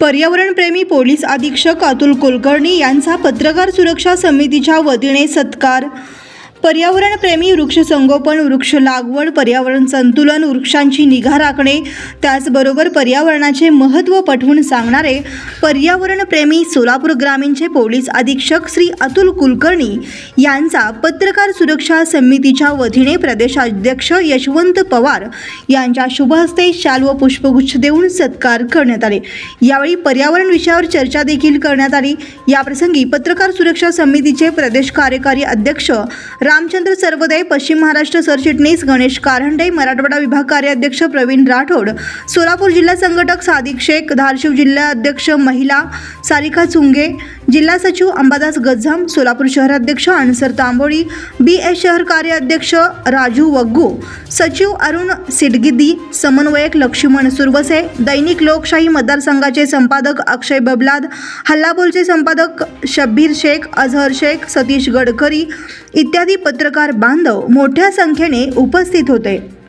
पर्यावरणप्रेमी police अधीक्षक अतुल कुलकर्णी यांचा पत्रकार सुरक्षा समितीच्या वतीने सत्कार पर्यावरणप्रेमी वृक्ष संगोपन वृक्ष लागवड पर्यावरण संतुलन वृक्षांची निगा राखणे त्याचबरोबर पर्यावरणाचे महत्त्व पटवून सांगणारे पर्यावरणप्रेमी सोलापूर ग्रामीणचे पोलीस अधीक्षक श्री अतुल कुलकर्णी यांचा पत्रकार सुरक्षा समितीच्या वतीने प्रदेशाध्यक्ष यशवंत पवार यांच्या शुभहस्ते शाल व पुष्पगुच्छ देऊन सत्कार करण्यात आले. यावेळी पर्यावरण विषयावर चर्चा देखील करण्यात आली. याप्रसंगी पत्रकार सुरक्षा समितीचे प्रदेश कार्यकारी अध्यक्ष रामचंद्र सर्वदय पश्चिम महाराष्ट्र सरचिटणीस गणेश कारंडे मराठवाडा विभाग कार्याध्यक्ष प्रवीण राठोड सोलापूर जिल्हा संघटक सादिक शेख धारशिव जिल्हा अध्यक्ष महिला सारिका चुंगे जिल्हा सचिव अंबादास गझम सोलापूर शहराध्यक्ष अनसर तांबोळी बी एस शहर कार्याध्यक्ष राजू वग्गू सचिव अरुण सिडगिद्दी समन्वयक लक्ष्मण सुरवसे दैनिक लोकशाही मतदारसंघाचे संपादक अक्षय बबलाद हल्लाबोलचे संपादक शब्बीर शेख अझहर शेख सतीश गडकरी इत्यादी पत्रकार बांधव मोठ्या संख्येने उपस्थित होते.